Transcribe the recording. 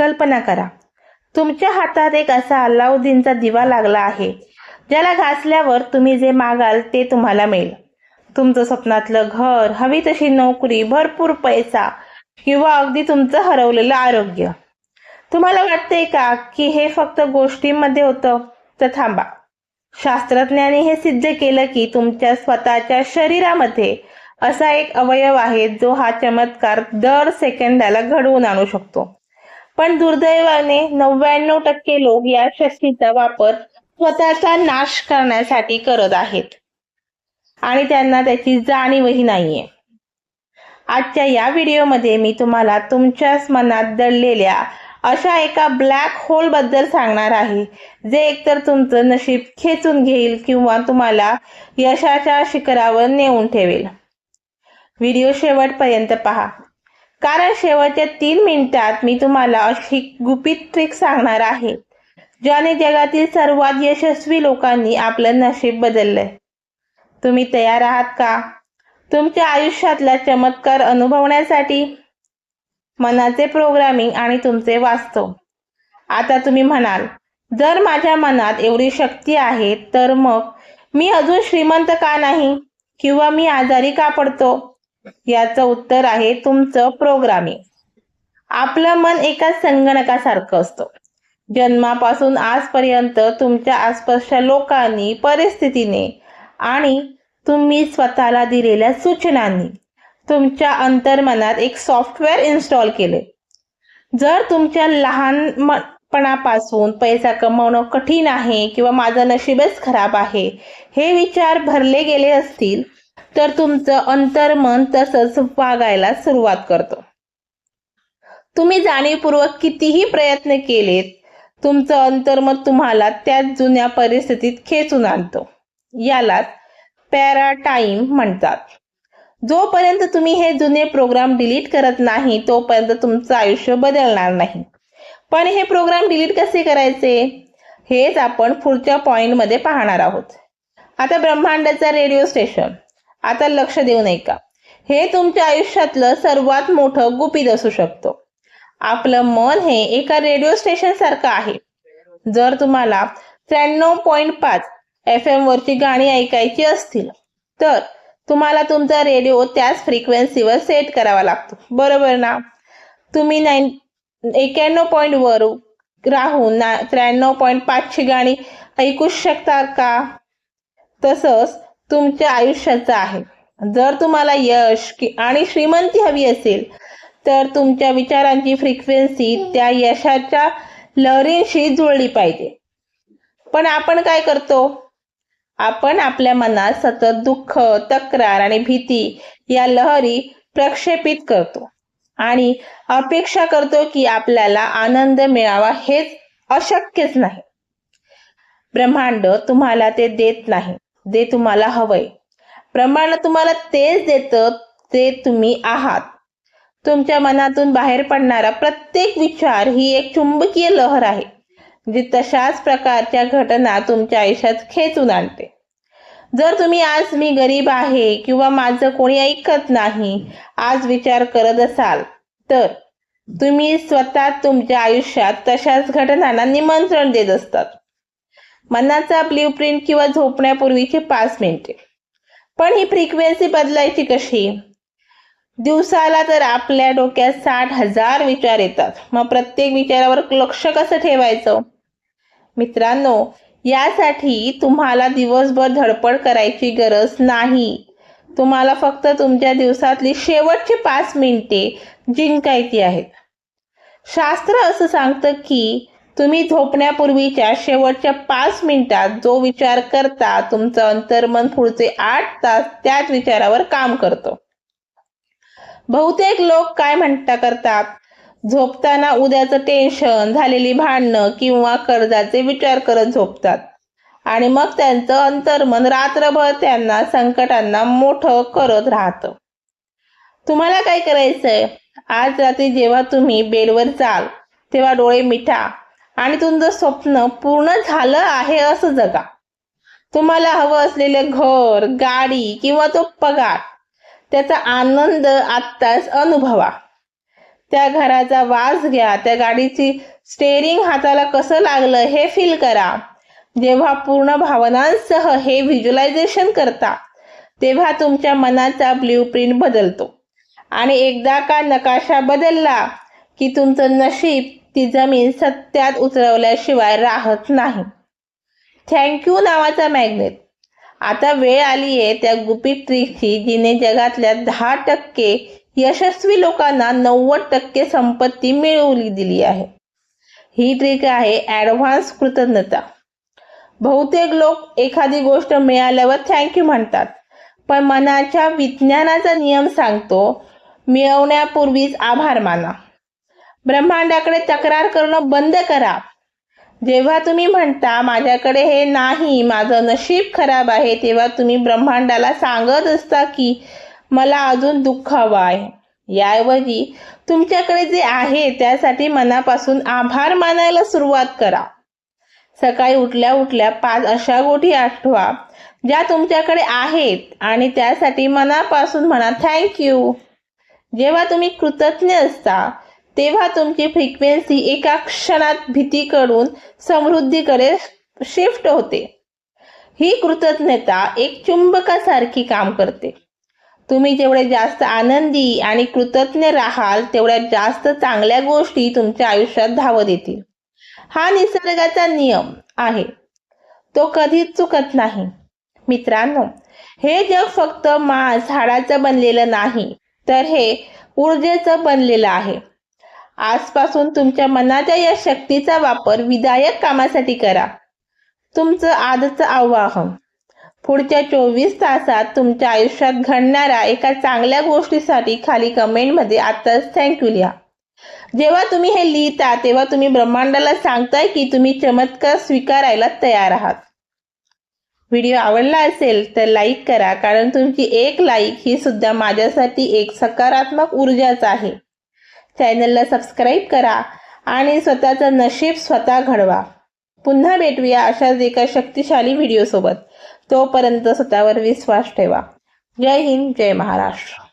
कल्पना करा. तुमच्या हातात एक असा अल्लाउद्दीनचा दिवा लागला आहे. ज्याला घासल्यावर तुम्ही जे मागाल ते तुम्हाला मिळेल. तुमचं स्वप्नातलं घर हवी तशी नोकरी भरपूर पैसा किंवा अगदी तुमचं हरवलेलं आरोग्य. तुम्हाला वाटते का की हे फक्त गोष्टींमध्ये होतं? तर थांबा. शास्त्रज्ञांनी हे सिद्ध केलं की तुमच्या स्वतःच्या शरीरामध्ये असा एक अवयव आहे जो हा चमत्कार दर सेकंदाला घडवून आणू शकतो. पण दुर्दैवाने नव्याण्णव टक्के लोक या शक्तीचा वापर स्वतःचा नाश करण्यासाठी करत आहेत. आणि त्यांना त्याची जाणीवही नाहीये. आजच्या या व्हिडिओमध्ये मी तुम्हाला तुमच्याच मनात दडलेल्या अशा एका ब्लॅक होलबद्दल सांगणार आहे जे एकतर तुमचं नशीब खेचून घेईल किंवा तुम्हाला यशाच्या शिखरावर नेऊन ठेवेल. व्हिडिओ शेवटपर्यंत पहा. कारण शेवटच्या तीन मिनिटात मी तुम्हाला अशी गुपित ट्रिक सांगणार आहे ज्याने जगातील सर्वात यशस्वी लोकांनी आपलं नशीब बदललंय. तुम्ही तयार आहात का? तुमच्या आयुष्यातला चमत्कार अनुभवण्यासाठी मनाचे प्रोग्रामिंग आणि तुमचे वास्तव. आता तुम्ही म्हणाल जर माझ्या मनात एवढी शक्ती आहे तर मग मी अजून श्रीमंत का नाही? किंवा मी आजारी का पडतो? याचं उत्तर आहे तुमचं प्रोग्रामिंग. आपलं मन एका संगणकासारखं असतं. जन्मापासून आजपर्यंत तुमच्या आसपासच्या लोकांनी परिस्थितीने आणि तुम्ही स्वतःला दिलेल्या सूचनांनी तुमच्या अंतर्मनात एक सॉफ्टवेअर इन्स्टॉल केले. जर तुमच्या लहानपणापासून पैसा कमवणं कठीण आहे किंवा माझं नशीबच खराब आहे हे विचार भरले गेले असतील तर तुमचं अंतर्मन तसंच वागायला सुरुवात करतो. तुम्ही जाणीवपूर्वक कितीही प्रयत्न केलेत तुमचं अंतर्मन तुम्हाला त्याच जुन्या परिस्थितीत खेचून आणतो. यालाच पॅराटाईम म्हणतात. जोपर्यंत तुम्ही हे जुने प्रोग्राम डिलीट करत नाही तोपर्यंत तुमचं आयुष्य बदलणार नाही. पण हे प्रोग्राम डिलीट कसे करायचे? हेच आपण पुढच्या पॉइंटमध्ये पाहणार आहोत. आता ब्रह्मांडाचा रेडिओ स्टेशन आता लक्ष देऊ नये का? हे तुमच्या आयुष्यातलं सर्वात मोठं गुपित असू शकतो. आपलं मन हे एका रेडिओ स्टेशन सारखं आहे. जर तुम्हाला त्र्याण्णव पॉईंट पाच एफ एम वरची गाणी ऐकायची असतील तर तुम्हाला तुमचा रेडिओ त्याच फ्रिक्वेन्सीवर सेट करावा लागतो. बरोबर ना? तुम्ही नाईन एक्याण्णव पॉईंट वर राहून ना त्र्याण्णव पॉईंट पाचची गाणी ऐकूच शकता का? तसंच तुमच्या आयुष्याचं आहे. जर तुम्हाला यश आणि श्रीमंती हवी असेल तर तुमच्या विचारांची फ्रिक्वेन्सी त्या यशाच्या लहरींशी जुळली पाहिजे. पण आपण काय करतो? आपण आपल्या मनात सतत दुःख तक्रार आणि भीती या लहरी प्रक्षेपित करतो. आणि अपेक्षा करतो की आपल्याला आनंद मिळावा हेच अशक्यच नाही. ब्रह्मांड तुम्हाला ते देत नाही. जे तुम्हाला हवंय. ब्रह्मांड तुम्हाला तेच देतं ते तुम्ही आहात. तुमच्या मनातून बाहेर पडणारा प्रत्येक विचार ही एक चुंबकीय लहर आहे जी तशाच प्रकारच्या घटना तुमच्या आयुष्यात खेचून आणते. जर तुम्ही आज मी गरीब आहे किंवा माझं कोणी ऐकत नाही आज विचार करत असाल तर तुम्ही स्वतः तुमच्या आयुष्यात तशाच घटनांना निमंत्रण देत असतात. मनाचा ब्ल्यू प्रिंट किंवा झोपण्यापूर्वीचे पाच मिनिटे. पण ही फ्रिक्वेन्सी बदलायची कशी? दिवसाला तर आपल्या डोक्यात साठ हजार विचार येतात. मग प्रत्येक विचारावर लक्ष कसं ठेवायचं? मित्रांनो यासाठी तुम्हाला दिवसभर धडपड करायची गरज नाही. तुम्हाला फक्त तुमच्या दिवसातली शेवटची पाच मिनिटे जिंकायची आहेत. शास्त्र असं सांगतं की तुम्ही झोपण्यापूर्वीच्या शेवटच्या पाच मिनिटात जो विचार करता तुमचं अंतर्मन पुढचे आठ तास त्याच विचारावर काम करतो. बहुतेक लोक काय म्हणता करतात? झोपताना उद्याचं टेन्शन झालेली भांडणं किंवा कर्जाचे विचार करत झोपतात. आणि मग त्यांचं अंतर्मन रात्रभर त्यांना संकटांना मोठं करत राहतं. तुम्हाला काय करायचंय? आज रात्री जेव्हा तुम्ही बेडवर जाल तेव्हा डोळे मिठा आणि तुमचं स्वप्न पूर्ण झालं आहे असं जगा. तुम्हाला हवं असलेलं घर गाडी किंवा तो पगार त्याचा आनंद आत्ताच अनुभवा. त्या घराचा वास घ्या त्या गाडीची स्टेअरिंग हाताला कसं लागलं हे फील करा. जेव्हा पूर्ण भावनांसह हे व्हिज्युलायझेशन करता तेव्हा तुमच्या मनाचा ब्ल्यूप्रिंट बदलतो. आणि एकदा का नकाशा बदलला की तुमचं नशीब ती जमीन सत्यात उतरवल्याशिवाय राहत नाही. थँक्यू नावाचा मॅग्नेट आता वेळ आली आहे त्या गुपित ट्रिकची जिने जगातल्या दहा टक्के यशस्वी लोकांना नव्वद टक्के संपत्ती मिळवली दिली आहे. ही ट्रिक आहे ॲडव्हान्स कृतज्ञता. बहुतेक लोक एखादी गोष्ट मिळाल्यावर थँक्यू म्हणतात पण मनाच्या विज्ञानाचा नियम सांगतो मिळवण्यापूर्वीच आभार माना. ब्रह्मांडाकडे तक्रार करणं बंद करा. जेव्हा तुम्ही म्हणता माझ्याकडे हे नाही माझं नशीब खराब आहे तेव्हा तुम्ही ब्रह्मांडाला सांगत असता की मला अजून दुःख हवं आहे. याऐवजी तुमच्याकडे जे आहे त्यासाठी मनापासून आभार मानायला सुरुवात करा. सकाळी उठल्या उठल्या पाच अशा गोठी आठवा ज्या तुमच्याकडे आहेत आणि त्यासाठी मनापासून म्हणा थँक्यू जेव्हा तुम्ही कृतज्ञ असता तेव्हा तुमची फ्रिक्वेन्सी एका क्षणात भीतीकडून समृद्धीकडे शिफ्ट होते. ही कृतज्ञता एक चुंबकासारखी काम करते. तुम्ही जेवढे जास्त आनंदी आणि कृतज्ञ राहाल तेवढ्या जास्त चांगल्या गोष्टी तुमच्या आयुष्यात धावत येतील. हा निसर्गाचा नियम आहे. तो कधीच चुकत नाही. मित्रांनो हे जग फक्त मांस झाडाचं बनलेलं नाही तर हे ऊर्जेचं बनलेलं आहे. आजपासून तुमच्या मनाच्या या शक्तीचा वापर विधायक कामासाठी करा. तुमचं आजचं आवाहन. पुढच्या चोवीस तासात तुमच्या आयुष्यात घडणाऱ्या एका चांगल्या गोष्टीसाठी खाली कमेंटमध्ये आताच थँक्यू लिहा. जेव्हा तुम्ही हे लिहिता तेव्हा तुम्ही ब्रह्मांडाला सांगताय की तुम्ही चमत्कार स्वीकारायला तयार आहात. व्हिडिओ आवडला असेल तर लाईक करा कारण तुमची एक लाईक ही सुद्धा माझ्यासाठी एक सकारात्मक ऊर्जाच आहे. चॅनलला सबस्क्राईब करा आणि स्वतःचं नशीब स्वतः घडवा. पुन्हा भेटूया अशाच एका शक्तिशाली व्हिडिओसोबत. तोपर्यंत स्वतःवर विश्वास ठेवा. जय हिंद जय महाराष्ट्र.